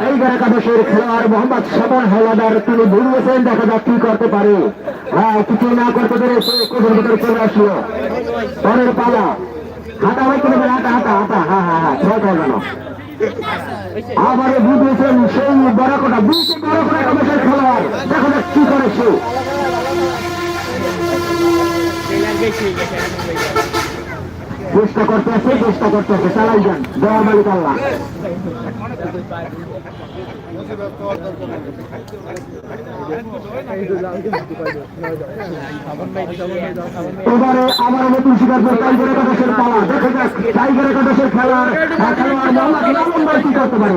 Tiger একাদশের খেলোয়াড় মোহাম্মদ সাবন হাওলাদার তিনি ভুলিয়েছেন দেখা যাক কি করতে পারে। হ্যাঁ কিছু না করতে পেরে সে ভিতরে চলে আসলো। পরের পালা। হাঁটা হয়তো না হাঁটা হাঁটা হাঁটা হ্যাঁ হ্যাঁ হ্যাঁ ছয় গেল। আবারও বুঝেছেন সেই বড়কোটা বুঝতে বড়কোটা একাদশের খেলোয়াড়। দেখা যাক কি করে সে। চেষ্টা করতে আছে চেষ্টা করতে আছে চালাই যান দেওয়ার মালিক আল্লাহ। এবারে আবার নতুন শিকার করে টাইগার একাদশের পালা। দেখা যাক, টাইগার একাদশের খেলার কি করতে পারে?